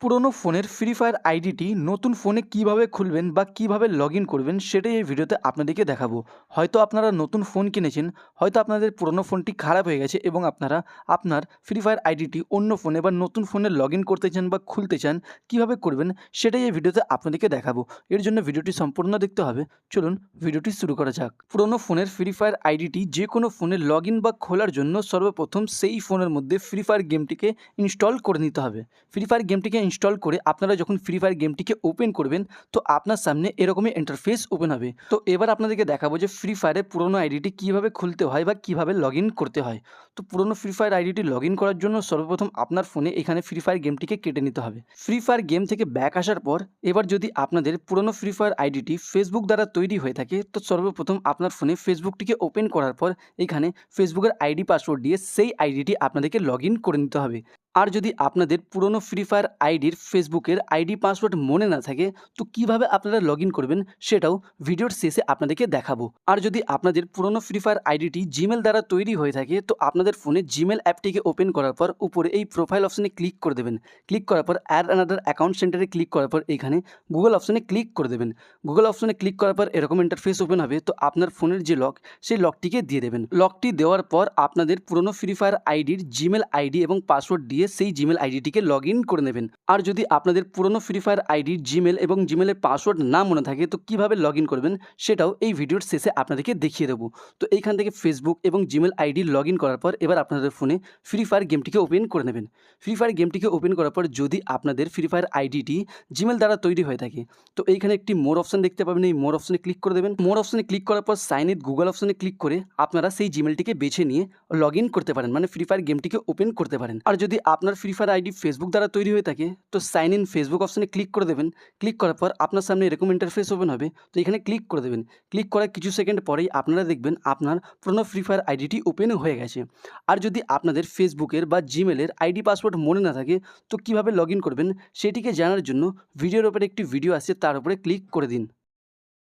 পুরনো ফোনের free fire আইডিটি নতুন ফোনে কীভাবে খুলবেন বা কীভাবে লগ করবেন সেটাই এই ভিডিওতে আপনাদেরকে দেখাবো। হয়তো আপনারা নতুন ফোন কিনেছেন, হয়তো আপনাদের পুরনো ফোনটি খারাপ হয়ে গেছে এবং আপনারা আপনার ফ্রি ফায়ার আইডিটি অন্য ফোনে বা নতুন ফোনে লগ করতে চান বা খুলতে চান, কীভাবে করবেন সেটাই এই ভিডিওতে আপনাদেরকে দেখাবো। এর জন্য ভিডিওটি সম্পূর্ণ দেখতে হবে। চলুন ভিডিওটি শুরু করা যাক। পুরনো ফোনের ফ্রি ফায়ার আইডিটি যে কোনো ফোনে লগ বা খোলার জন্য সর্বপ্রথম সেই ফোনের মধ্যে ফ্রি ফায়ার গেমটিকে ইনস্টল করে নিতে হবে। ফ্রি ফায়ার গেমটিকে ইনস্টল করে আপনারা যখন ফ্রি ফায়ার গেমটিকে ওপেন করবেন, তো আপনার সামনে এরকমই ইন্টারফেস ওপেন হবে। তো এবার আপনাদেরকে দেখাবো যে ফ্রি ফায়ারের পুরনো আইডিটি কীভাবে খুলতে হয় বা কীভাবে লগ করতে হয়। তো পুরনো ফ্রি ফায়ার আইডিটি লগ করার জন্য সর্বপ্রথম আপনার ফোনে এখানে ফ্রি ফায়ার গেমটিকে কেটে নিতে হবে। ফ্রি ফায়ার গেম থেকে ব্যাক আসার পর, এবার যদি আপনাদের পুরনো ফ্রি ফায়ার আইডিটি ফেসবুক দ্বারা তৈরি হয়ে থাকে, তো সর্বপ্রথম আপনার ফোনে ফেসবুকটিকে ওপেন করার পর, এখানে ফেসবুকের আইডি পাসওয়ার্ড দিয়ে সেই আইডিটি আপনাদেরকে লগ করে নিতে হবে। আর যদি আপনাদের পুরনো ফ্রি ফায়ার আইডির ফেসবুকের আইডি পাসওয়ার্ড মনে না থাকে, তো কীভাবে আপনারা লগ করবেন সেটাও ভিডিওর শেষে আপনাদেরকে দেখাবো। আর যদি আপনাদের পুরনো ফ্রি ফায়ার আইডিটি জিমেল দ্বারা তৈরি হয়ে থাকে, তো আপনাদের ফোনে জিমেল অ্যাপটিকে ওপেন করার পর উপরে এই প্রোফাইল অপশানে ক্লিক করে দেবেন। ক্লিক করার পর অ্যাড অ্যানাদার অ্যাকাউন্ট সেন্টারে ক্লিক করার পর এখানে গুগল অপশানে ক্লিক করে দেবেন। গুগল অপশানে ক্লিক করার পর এরকম ইন্টারফেস ওপেন হবে, তো আপনার ফোনের যে লক সেই লকটিকে দিয়ে দেবেন। লকটি দেওয়ার পর আপনাদের পুরনো ফ্রি ফায়ার আইডির জিমেল আইডি এবং পাসওয়ার্ড দিয়ে সেই জিমেল আইডিটিকে লগ ইন করে নেবেন। আর যদি আপনাদের পুরনো ফ্রি ফায়ার আইডি জিমেল এবং জিমেলের পাসওয়ার্ড না মনে থাকে, তো কীভাবে লগ ইন করবেন সেটাও এই ভিডিওর শেষে আপনাদেরকে দেখিয়ে দেবো। তো এইখান থেকে ফেসবুক এবং জিমেল আইডি লগ ইন করার পর এবার আপনাদের ফোনে ফ্রি ফায়ার গেমটিকে ওপেন করে নেবেন। ফ্রি ফায়ার গেমটিকে ওপেন করার পর যদি আপনাদের ফ্রি ফায়ার আইডিটি জিমেল দ্বারা তৈরি হয়ে থাকে, তো এইখানে একটি মোর অপশন দেখতে পাবেন। এই মোর অপশনে ক্লিক করে দেবেন। মোর অপশনে ক্লিক করার পর সাইন ইট গুগল অপশনে ক্লিক করে আপনারা সেই জিমেলটিকে বেছে নিয়ে লগ ইন করতে পারেন। মানে ফ্রি ফায়ার গেমটিকে ওপেন করতে পারেন। আর যদি আপনার ফ্রি ফায়ার আইডি ফেসবুক দ্বারা তৈরি হয়ে থাকে, তো সাইন ইন ফেসবুক অপশানে ক্লিক করে দেবেন। ক্লিক করার পর আপনার সামনে এরকম ইন্টারফেস ওপেন হবে, তো এখানে ক্লিক করে দেবেন। ক্লিক করার কিছু সেকেন্ড পরেই আপনারা দেখবেন আপনার পুরনো ফ্রি ফায়ার আইডিটি ওপেন হয়ে গেছে। আর যদি আপনাদের ফেসবুকের বা জিমেলের আইডি পাসওয়ার্ড মনে না থাকে, তো কীভাবে লগ করবেন, সেটিকে জানার জন্য ভিডিওর ওপরে একটি ভিডিও আছে, তার উপরে ক্লিক করে দিন।